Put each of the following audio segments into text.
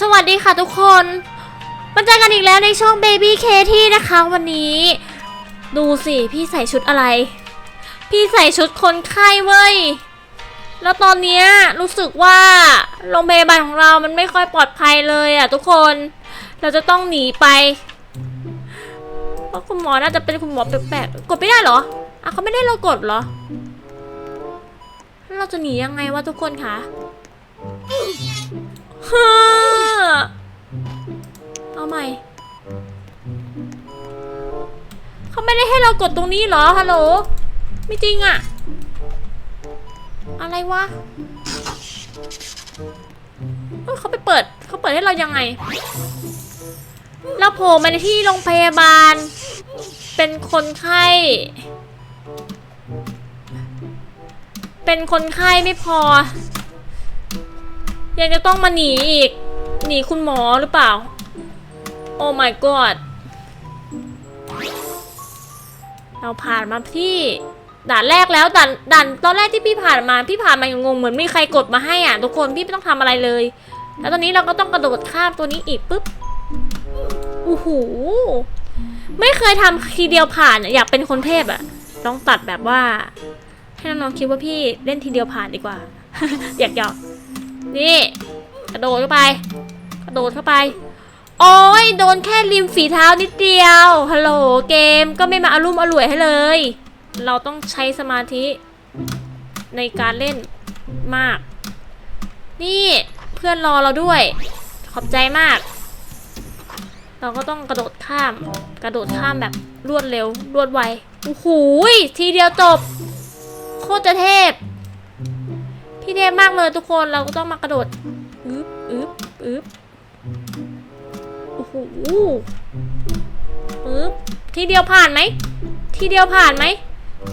สวัสดีค่ะทุกคนมาเจอกันอีกแล้วในช่อง Baby k ที่นะคะวันนี้ ดูสิพี่ใส่ชุดอะไร พี่ใส่ชุดคนไข้เว้ย แล้วตอนเนี้ยรู้สึกว่าโรงพยาบาลของเรามันไม่ค่อยปลอดภัยเลยอะทุกคน เราจะต้องหนีไปเพราะคุณหมอน่าจะเป็นคุณหมอแปลกๆ กดไม่ได้เหรออะเขาไม่ได้เรากดเหรอ เราจะหนียังไงวะทุกคนคะ ฮ่าเอาใหม่ เขาไม่ได้ให้เรากดตรงนี้เหรอ ฮัลโหล ไม่จริงอะอะไรวะเอ้ยเขาไปเปิด เขาเปิดให้เรายังไง เราโผล่มาในที่โรงพยาบาล เป็นคนไข้ เป็นคนไข้ไม่พอ ยังจะต้องมาหนีอีก หนีคุณหมอหรือเปล่า โอ้ my god เราผ่านมาที่ด่านแรกแล้วด่านด่านตอนแรกที่พี่ผ่านมาพี่ผ่านมาอย่างงงเหมือนมีใครกดมาให้อะทุกคนพี่ไม่ต้องทำอะไรเลย แล้วตอนนี้เราก็ต้องกระโดดข้ามตัวนี้อีกปุ๊บโอ้โหไม่เคยทำทีเดียวผ่านอยากเป็นคนเทพอะลองตัดแบบว่า ให้น้องๆคิดว่าพี่เล่นทีเดียวผ่านดีกว่าอยากหยอก นี่กระโดดเข้าไป กระโดดเข้าไป โอ้ยโดนแค่ริมฝีเท้านิดเดียว ฮัลโหลเกมก็ไม่มาอารุ่มอร่วยให้เลย เราต้องใช้สมาธิในการเล่นมาก นี่เพื่อนรอเราด้วย ขอบใจมาก เราก็ต้องกระโดดข้าม กระโดดข้ามแบบรวดเร็ว รวดไว โอ้โหทีเดียวจบ โคตรจะเทพ พี่เทพมากเลยทุกคนเราก็ต้องมากระโดดอึ๊บอึ๊บอึ๊บโอ้โหอึ๊บทีเดียวผ่านไหม ทีเดียวผ่านไหม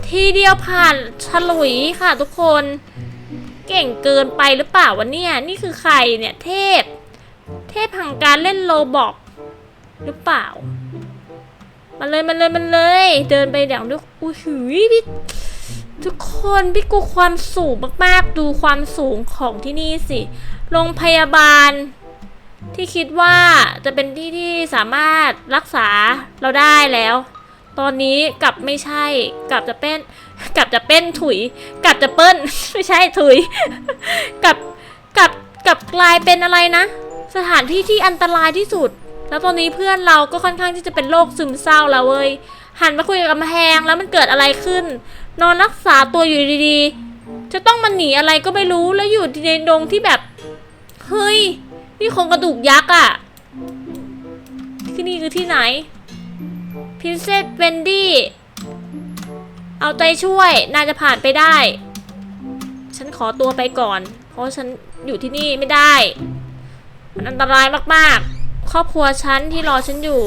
ทีเดียวผ่านฉลุยค่ะทุกคน เก่งเกินไปหรือเปล่าวะเนี่ย นี่คือใครเนี่ยเทพ เทพแห่งการเล่นโลบอกหรือเปล่ามาเลยมาเลยมาเลย เดินไปอย่างด้วยอุ้ยหืยพี่ ทุกคนพี่กูความสูงมากๆ ดูความสูงของที่นี่สิ โรงพยาบาล ที่คิดว่าจะเป็นที่ที่สามารถรักษาเราได้แล้ว ตอนนี้กลับไม่ใช่กลับจะเป็นกลับจะเป็นถุยกลับจะเปิ้ลไม่ใช่ถุยกลับกลับกลับกลายเป็นอะไรนะ สถานที่ที่อันตรายที่สุด แล้วตอนนี้เพื่อนเราก็ค่อนข้างที่จะเป็นโรคซึมเศร้าแล้วเว้ยหันมาคุยกับกำแพงแล้วมันเกิดอะไรขึ้น นอนรักษาตัวอยู่ดีๆ จะต้องมาหนีอะไรก็ไม่รู้แล้วอยู่ในดงที่แบบ เฮ้ย นี่คงกระดูกยักษ์อะที่นี่คือที่ไหนพินเซสเวนดี้ เอาใจช่วยน่าจะผ่านไปได้ ฉันขอตัวไปก่อน เพราะฉันอยู่ที่นี่ไม่ได้ มันอันตรายมากๆ ครอบครัวฉันที่รอฉันอยู่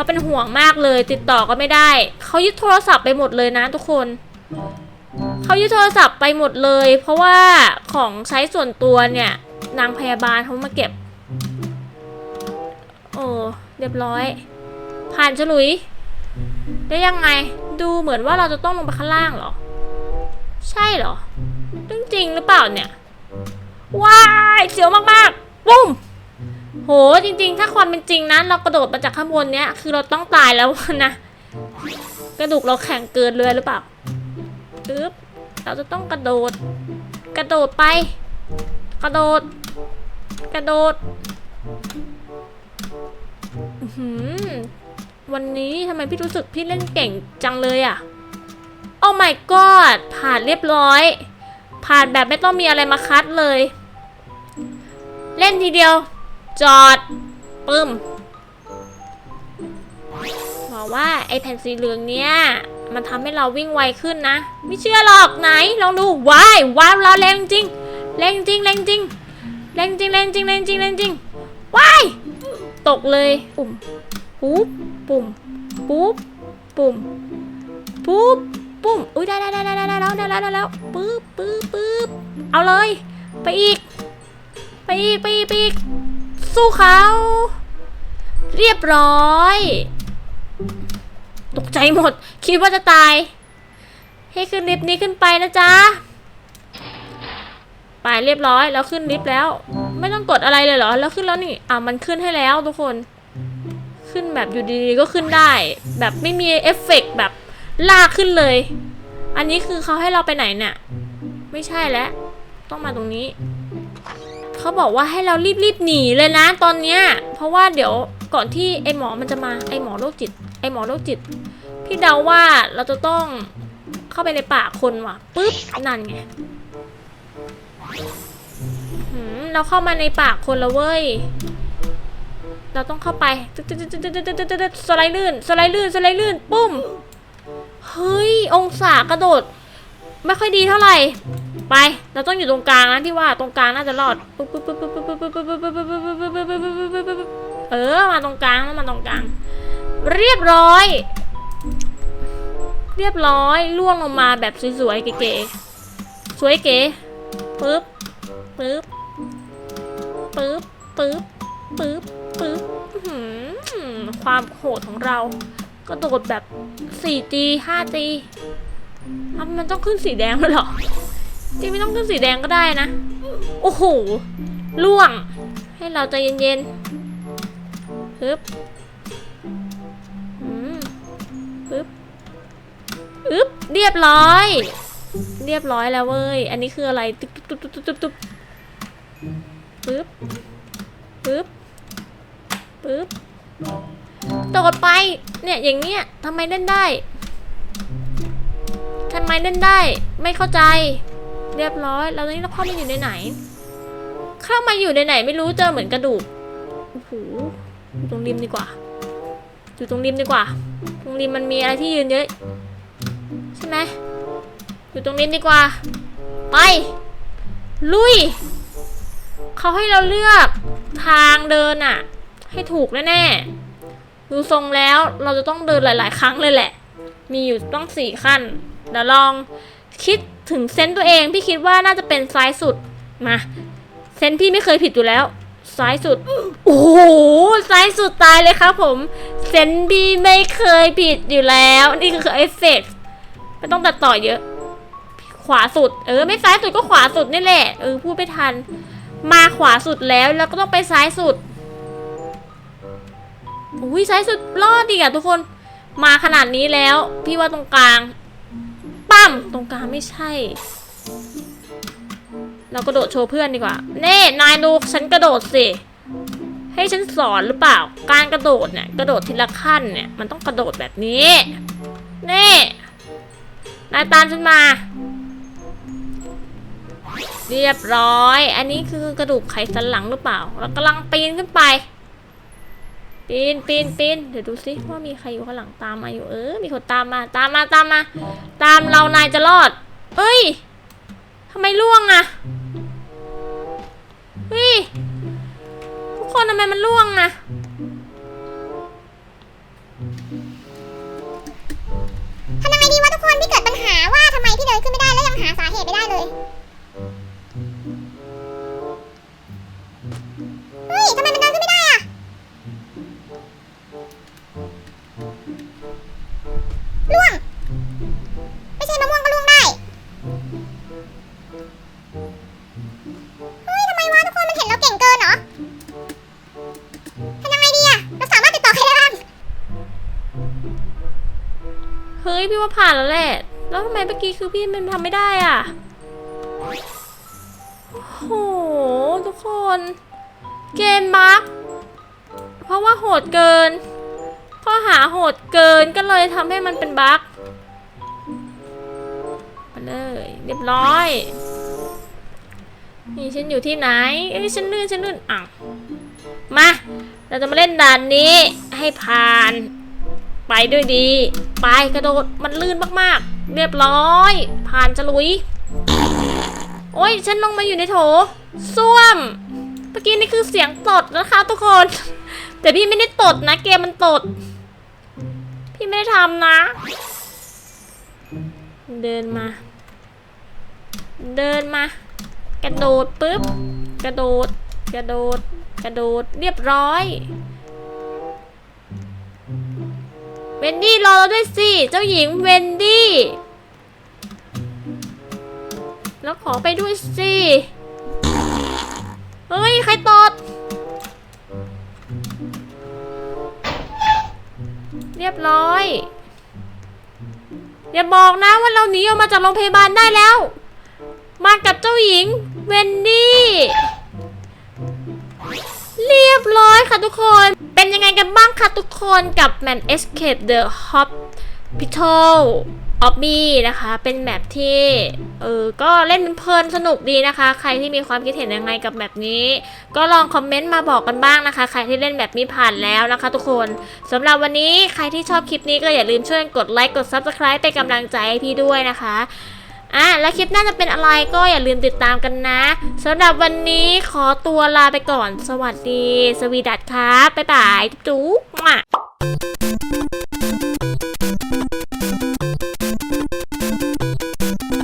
เขาเป็นห่วงมากเลย ติดต่อก็ไม่ได้ เขายึดโทรศัพท์ไปหมดเลยนะทุกคน เขายึดโทรศัพท์ไปหมดเลย เพราะว่าของใช้ส่วนตัวเนี่ย นางพยาบาลเขามาเก็บ โอ้เรียบร้อย ผ่านฉลุย ได้ยังไง ดูเหมือนว่าเราจะต้องลงไปข้างล่างเหรอ ใช่เหรอเรื่องจริงหรือเปล่าเนี่ย ว้ายเสียวมากๆปุ้ม หจริง ๆ ถ้าความเป็นจริงนะเรากระโดดมาจากข้างบนเนี้ยคือเราต้องตายแล้วนะกระดูกเราแข็งเกินเลยหรือเปล่าอึ๊บเราจะต้องกระโดด กระโดดไป กระโดด กระโดดวันนี้ทำไมพี่รู้สึกพี่เล่นเก่งจังเลยอะ โอ้ my god ผ่านเรียบร้อย ผ่านแบบไม่ต้องมีอะไรมาคัดเลย เล่นทีเดียว จอดปึ้มบอกว่าไอแผ่นสีเหลืองเนี้ยมันทำให้เราวิ่งไวขึ้นนะ ไม่เชื่อหรอกไหนลองดูว้ายว้าวเราแรงจริงแรงจริงแรงจริงแรงจริงแรงจริงแรงจริงแรงจริงว้ายตกเลยปุ่มปุ๊บปุ่มปุ๊บปุ่มปุ๊บปุ่มอุ้ยได้ได้ได้ได้ได้แล้วได้แล้วได้แล้วปึ๊บปึ๊บปึ๊บเอาเลย ไปอีก ไปอีกไปอีกไปอีก สู้เขา เรียบร้อย ตกใจหมด คิดว่าจะตาย ให้ขึ้นลิฟต์นี้ขึ้นไปนะจ๊ะ ไปเรียบร้อย แล้วขึ้นลิฟต์แล้ว ไม่ต้องกดอะไรเลยเหรอ แล้วขึ้นแล้วนี่ อะมันขึ้นให้แล้วทุกคน ขึ้นแบบอยู่ดีๆก็ขึ้นได้ แบบไม่มีเอฟเฟกต์แบบลากขึ้นเลย อันนี้คือเขาให้เราไปไหนเนี่ย ไม่ใช่แล้ว ต้องมาตรงนี้ เขาบอกว่าให้เรารีบๆหนีเลยนะตอนเนี้ย เพราะว่าเดี๋ยวก่อนที่ไอหมอมันจะมาไอหมอโรคจิต ไอหมอโรคจิต พี่เดาว่าเราจะต้องเข้าไปในป่าคนว่ะปึ๊บนั่นไงเราเข้ามาในปากคนแล้วเว้ย เราต้องเข้าไปสไลด์ลื่นสไลด์ลื่นสไลด์ลื่น ปุ๊มเฮ้ย องศากระโดด ไม่ค่อยดีเท่าไหร่ ไป เราต้องอยู่ตรงกลางนะที่ว่าตรงกลางน่าจะรอดปุ๊บปุ๊บปุ๊บปุ๊บปุ๊บปุ๊บปุ๊บปุ๊บปุ๊บปุ๊บปุ๊บปุ๊บปุ๊บปุ๊บเออมาตรงกลางแล้วมาตรงกลาง เรียบร้อย เรียบร้อยล่วงลงมาแบบสวยๆเก๋ๆสวยเก๋ปึ๊บปึ๊บปึ๊บปึ๊บปึ๊บปึ๊บความโหดของเรากระโดดแบบ 4G 5G มันต้องขึ้นสีแดงเลยเหรอ จริงไม่ต้องขึ้นสีแดงก็ได้นะ โอ้โหล่วง ให้เราใจเย็นๆปึ๊บอืมปึ๊บอึ๊บเรียบร้อย เรียบร้อยแล้วเว้ย อันนี้คืออะไรตึ๊บตึ๊บตึ๊บตึ๊บตึ๊บปึ๊บปึ๊บปึ๊บโดดไป เนี่ย อย่างเงี้ยทำไมเล่นได้ทำไมเล่นได้ ไม่เข้าใจ เรียบร้อย แล้วตอนนี้เราเข้ามาอยู่ในไหน เข้ามาอยู่ในไหนไม่รู้เจอเหมือนกระดูกโอ้โหอยู่ตรงริมดีกว่า อยู่ตรงริมดีกว่า ตรงริมมันมีอะไรที่ยืนเยอะ ใช่ไหมอยู่ตรงนี้ดีกว่า ไป ลุย เขาให้เราเลือกทางเดินอะให้ถูกแน่ๆ ดูทรงแล้วเราจะต้องเดินหลาย ๆ ครั้งเลยแหละ มีอยู่ต้องสี่ขั้น เดี๋ยวลอง คิดถึงเซนต์ตัวเองพี่คิดว่าน่าจะเป็นซ้ายสุดมาเซนต์พี่ไม่เคยผิดอยู่แล้ว ซ้ายสุด โอ้โหซ้ายสุดตายเลยครับผม เซนต์พี่ไม่เคยผิดอยู่แล้ว นี่คือเอฟเฟกต์ไม่ต้องตัดต่อเยอะ ขวาสุด เออ ไม่ซ้ายสุดก็ขวาสุดนี่แหละ เออ พูดไม่ทัน มาขวาสุดแล้วแล้วก็ต้องไปซ้ายสุดอุ้ยซ้ายสุดรอดดีอะทุกคน มาขนาดนี้แล้ว พี่ว่าตรงกลาง ปั้มตรงกลางไม่ใช่ เรากระโดดโชว์เพื่อนดีกว่า เน่นายดูฉันกระโดดสิ ให้ฉันสอนหรือเปล่า การกระโดดเนี่ย กระโดดทีละขั้นเนี่ย มันต้องกระโดดแบบนี้ เน่นายตามฉันมา เรียบร้อย อันนี้คือกระดูกไขสันหลังหรือเปล่า เรากำลังปีนขึ้นไป ปีนปีนปีนเดี๋ยวดูซิว่ามีใครอยู่ข้างหลังตามมาอยู่เออมีคนตามมา ตามมาตามมา ตามเรานายจะรอด เอ้ยทำไมล่วงอะเฮ้ยทุกคนทำไมมันล่วงอะทำยังไงดีวะทุกคนพี่เกิดปัญหาว่าทำไมพี่เดินขึ้นไม่ได้แล้วยังหาสาเหตุไม่ได้เลย ยพี่ว่าผ่านแล้วแหละ แล้วทำไมเมื่อกี้คือพี่มันทำไม่ได้อะโหทุกคน เกมบั๊กเพราะว่าโหดเกิน ข้อหาโหดเกินก็เลยทำให้มันเป็นบั๊กมาเลยเรียบร้อย นี่ฉันอยู่ที่ไหน เอ้ยฉันลื่นฉันลื่นอ้าวมา เราจะมาเล่นด่านนี้ให้ผ่าน ไปด้วยดี ไปกระโดดมันลื่นมากๆ เรียบร้อย ผ่านฉลุย โอ้ยฉันลงมาอยู่ในโถส้วม เมื่อกี้นี่คือเสียงตดนะคะทุกคน แต่พี่ไม่ได้ตดนะ เกมมันตด พี่ไม่ได้ทำนะ เดินมา เดินมา กระโดดปุ๊บ กระโดด กระโดด กระโดด เรียบร้อย เวนดี้รอเราด้วยสิ เจ้าหญิงเวนดี้ แล้วขอไปด้วยสิ เฮ้ย ใครตด เรียบร้อย อย่าบอกนะว่าเราหนีออกมาจากโรงพยาบาลได้แล้ว มากับเจ้าหญิงเวนดี้ กันบ้างคะทุกคนกับ Man Escape the Hospital of Me นะคะ เป็นแมปที่ เออ ก็เล่นเพลินสนุกดีนะคะ ใครที่มีความคิดเห็นยังไงกับแบบนี้ ก็ลองคอมเมนต์มาบอกกันบ้างนะคะ ใครที่เล่นแบบนี้ผ่านแล้วนะคะ ทุกคนสำหรับวันนี้ใครที่ชอบคลิปนี้ก็อย่าลืมช่วยกดไลค์กด Subscribe เป็นกำลังใจให้พี่ด้วยนะคะ อะแล้วคลิปหน่าจะเป็นอะไรก็อย่าลืมติดตามกันนะสำหรับวันนี้ขอตัวลาไปก่อน สวัสดี สวีดัตครับบ๊ายบาย จุ๊บ